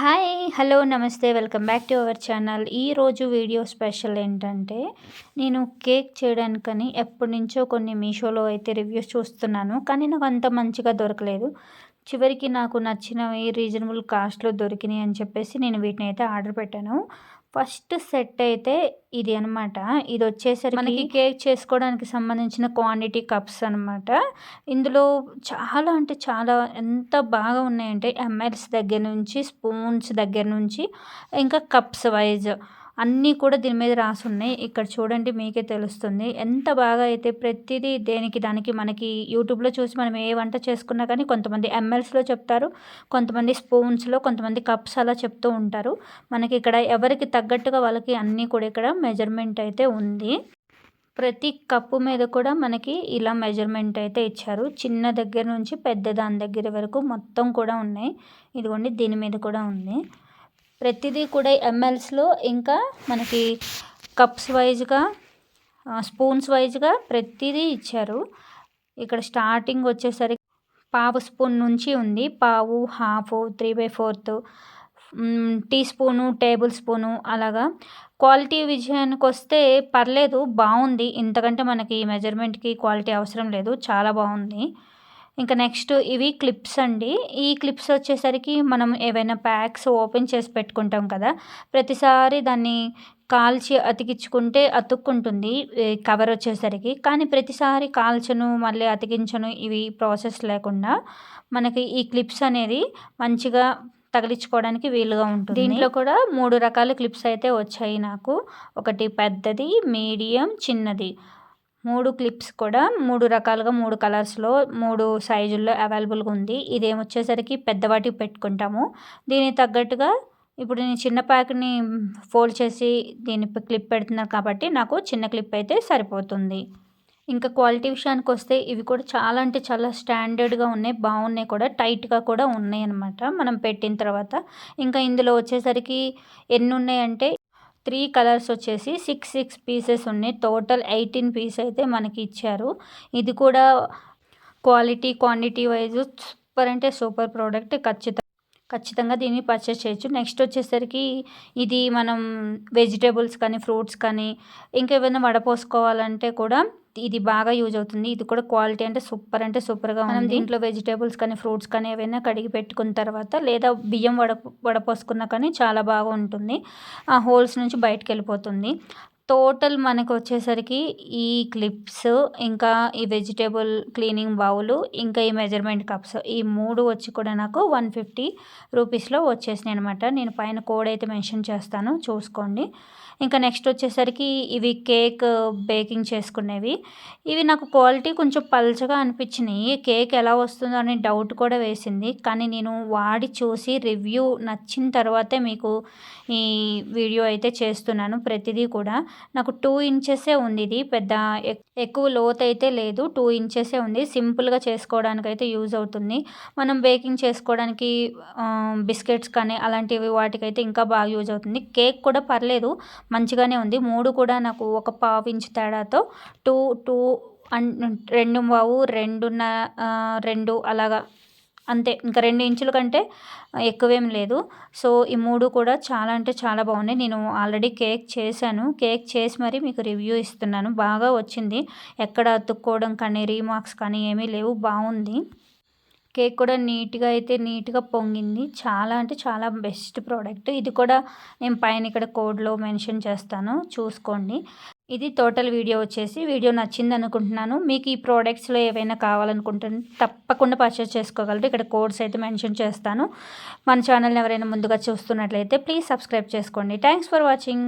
Hi hello namaste welcome back to our channel. ఈరోజు video special ఏంటంటే నేను cake చేయడానికని ఎప్పటి నుంచో కొన్ని మీషోలో అయితే రివ్యూస్ చూస్తున్నాను కానీ నాకు అంత మంచిగా దొరకలేదు. చివరికి నాకు నచ్చినవి రీజనబుల్ కాస్ట్లో దొరికినాయి అని చెప్పేసి నేను వీటిని అయితే ఆర్డర్ పెట్టాను. ఫస్ట్ సెట్ అయితే ఇది అనమాట ఇది వచ్చేసరికి మనకి కేక్ చేసుకోవడానికి సంబంధించిన క్వాంటిటీ కప్స్ అనమాట ఇందులో చాలా అంటే చాలా ఎంత బాగా ఉన్నాయంటే ఎంఎల్స్ దగ్గర నుంచి స్పూన్స్ దగ్గర నుంచి ఇంకా కప్స్ వైజ్. అన్నీ కూడా దీని మీద రాసి ఉన్నాయి ఇక్కడ చూడండి మీకే తెలుస్తుంది. ఎంత బాగా అయితే ప్రతిదీ దేనికి దానికి మనకి యూట్యూబ్లో చూసి మనం ఏ వంట చేసుకున్నా కానీ కొంతమంది ఎంఎల్స్లో చెప్తారు కొంతమంది స్పూన్స్లో కొంతమంది కప్స్ అలా చెప్తూ ఉంటారు. మనకి ఇక్కడ ఎవరికి తగ్గట్టుగా వాళ్ళకి అన్నీ కూడా ఇక్కడ మెజర్మెంట్ అయితే ఉంది. ప్రతి కప్పు మీద కూడా మనకి ఇలా మెజర్మెంట్ అయితే ఇచ్చారు. చిన్న దగ్గర నుంచి పెద్ద దాని దగ్గర వరకు మొత్తం కూడా ఉన్నాయి. ఇదిగోండి దీని మీద కూడా ఉంది. ప్రతిదీ కూడా ఎంఎల్స్లో ఇంకా మనకి కప్స్ వైజ్గా స్పూన్స్ వైజ్గా ప్రతిదీ ఇచ్చారు. ఇక్కడ స్టార్టింగ్ వచ్చేసరికి పావు స్పూన్ నుంచి ఉంది. పావు half three by fourth teaspoon tablespoon అలాగా. క్వాలిటీ విషయానికి వస్తే పర్లేదు బాగుంది. ఇంతకంటే మనకి మెజర్మెంట్కి క్వాలిటీ అవసరం లేదు. చాలా బాగుంది. ఇంకా నెక్స్ట్ ఇవి క్లిప్స్ అండి. ఈ క్లిప్స్ వచ్చేసరికి మనం ఏవైనా ప్యాక్స్ ఓపెన్ చేసి పెట్టుకుంటాం కదా ప్రతిసారి దాన్ని కాల్చి అతికించుకుంటే అతుక్కుంటుంది కవర్ వచ్చేసరికి. కానీ ప్రతిసారి కాల్చను మళ్ళీ అతికించను ఇవి ప్రాసెస్ లేకుండా మనకి ఈ క్లిప్స్ అనేది మంచిగా తగిలించుకోవడానికి వీలుగా ఉంటుంది. దీంట్లో కూడా మూడు రకాల క్లిప్స్ అయితే వచ్చాయి నాకు. ఒకటి పెద్దది మీడియం చిన్నది. మూడు క్లిప్స్ కూడా మూడు రకాలుగా మూడు కలర్స్లో మూడు సైజుల్లో అవైలబుల్గా ఉంది. ఇదేమొచ్చేసరికి పెద్దవాటికి పెట్టుకుంటాము. దీనికి తగ్గట్టుగా ఇప్పుడు నేను చిన్న ప్యాక్ని ఫోల్డ్ చేసి దీని క్లిప్ పెడుతున్నాను కాబట్టి నాకు చిన్న క్లిప్ అయితే సరిపోతుంది. ఇంకా క్వాలిటీ విషయానికి వస్తే ఇవి కూడా చాలా అంటే చాలా స్టాండర్డ్గా ఉన్నాయి బాగున్నాయి కూడా టైట్గా కూడా ఉన్నాయి అనమాట మనం పెట్టిన తర్వాత. ఇంకా ఇందులో వచ్చేసరికి ఎన్ని ఉన్నాయంటే త్రీ కలర్స్ వచ్చేసి సిక్స్ సిక్స్ పీసెస్ ఉన్నాయి. టోటల్ ఎయిటీన్ పీస్ అయితే మనకి ఇచ్చారు. ఇది కూడా క్వాలిటీ క్వాంటిటీ వైజ్ సూపర్ అంటే సూపర్ ప్రోడక్ట్ ఖచ్చితంగా ఖచ్చితంగా దీన్ని పర్చేస్ చేయొచ్చు. నెక్స్ట్ వచ్చేసరికి ఇది మనం వెజిటేబుల్స్ కానీ ఫ్రూట్స్ కానీ ఇంకేమైనా వడపోసుకోవాలంటే కూడా ఇది బాగా యూజ్ అవుతుంది. ఇది కూడా క్వాలిటీ అంటే సూపర్ అంటే సూపర్గా మనం దీంట్లో వెజిటేబుల్స్ కానీ ఫ్రూట్స్ కానీ ఏవైనా కడిగి పెట్టుకున్న తర్వాత లేదా బియ్యం వడ వడపోసుకున్నా కానీ చాలా బాగా ఉంటుంది ఆ హోల్స్ నుంచి బయటకు వెళ్ళిపోతుంది. టోటల్ మనకు వచ్చేసరికి ఈ క్లిప్స్ ఇంకా ఈ వెజిటేబుల్ క్లీనింగ్ బౌలు ఇంకా ఈ మెజర్మెంట్ కప్స్ ఈ మూడు వచ్చి కూడా నాకు వన్ ఫిఫ్టీ రూపీస్లో వచ్చేసినాయి అనమాట నేను పైన కోడ్ అయితే మెన్షన్ చేస్తాను చూసుకోండి. ఇంకా నెక్స్ట్ వచ్చేసరికి ఇవి కేక్ బేకింగ్ చేసుకునేవి. ఇవి నాకు క్వాలిటీ కొంచెం పల్చగా అనిపించినాయి. కేక్ ఎలా వస్తుందో అనే డౌట్ కూడా వేసింది. కానీ నేను వాడి చూసి రివ్యూ నచ్చిన తర్వాతే మీకు ఈ వీడియో అయితే చేస్తున్నాను ప్రతిదీ కూడా. నాకు టూ ఇంచెసే ఉంది ఇది. పెద్ద ఎక్కువ లోత్ అయితే లేదు. టూ ఇంచెసే ఉంది. సింపుల్గా చేసుకోవడానికి అయితే యూజ్ అవుతుంది. మనం బేకింగ్ చేసుకోవడానికి బిస్కెట్స్ కానీ అలాంటివి వాటికైతే ఇంకా బాగా యూజ్ అవుతుంది. కేక్ కూడా పర్లేదు. మంచిగానే ఉంది. మూడు కూడా నాకు ఒక పావు ఇంచు తేడాతో టూ టూ అండ్ రెండు బావు రెండున్న రెండు అలాగా అంతే. ఇంకా రెండు ఇంచుల కంటే ఎక్కువేం లేదు. సో ఈ మూడు కూడా చాలా అంటే చాలా బాగున్నాయి. నేను ఆల్రెడీ కేక్ చేశాను. కేక్ చేసి మరి మీకు రివ్యూ ఇస్తున్నాను. బాగా వచ్చింది. ఎక్కడ అతుక్కోవడం కానీ రీమార్క్స్ కానీ ఏమీ లేవు. బాగుంది. కేక్ కూడా నీట్గా అయితే నీట్గా పొంగింది. చాలా అంటే చాలా బెస్ట్ ప్రోడక్ట్. ఇది కూడా నేను పైన ఇక్కడ కోడ్లో మెన్షన్ చేస్తాను. చూసుకోండి. ఇది టోటల్ వీడియో వచ్చేసి వీడియో నచ్చింది అనుకుంటున్నాను మీకు ఈ ప్రోడక్ట్స్లో ఏవైనా కావాలనుకుంటే తప్పకుండా పర్చేస్ చేసుకోగలరు. ఇక్కడ కోడ్స్ అయితే మెన్షన్ చేస్తాను. మన ఛానల్ని ఎవరైనా ముందుగా చూస్తున్నట్లయితే ప్లీజ్ సబ్స్క్రైబ్ చేసుకోండి. Thanks for watching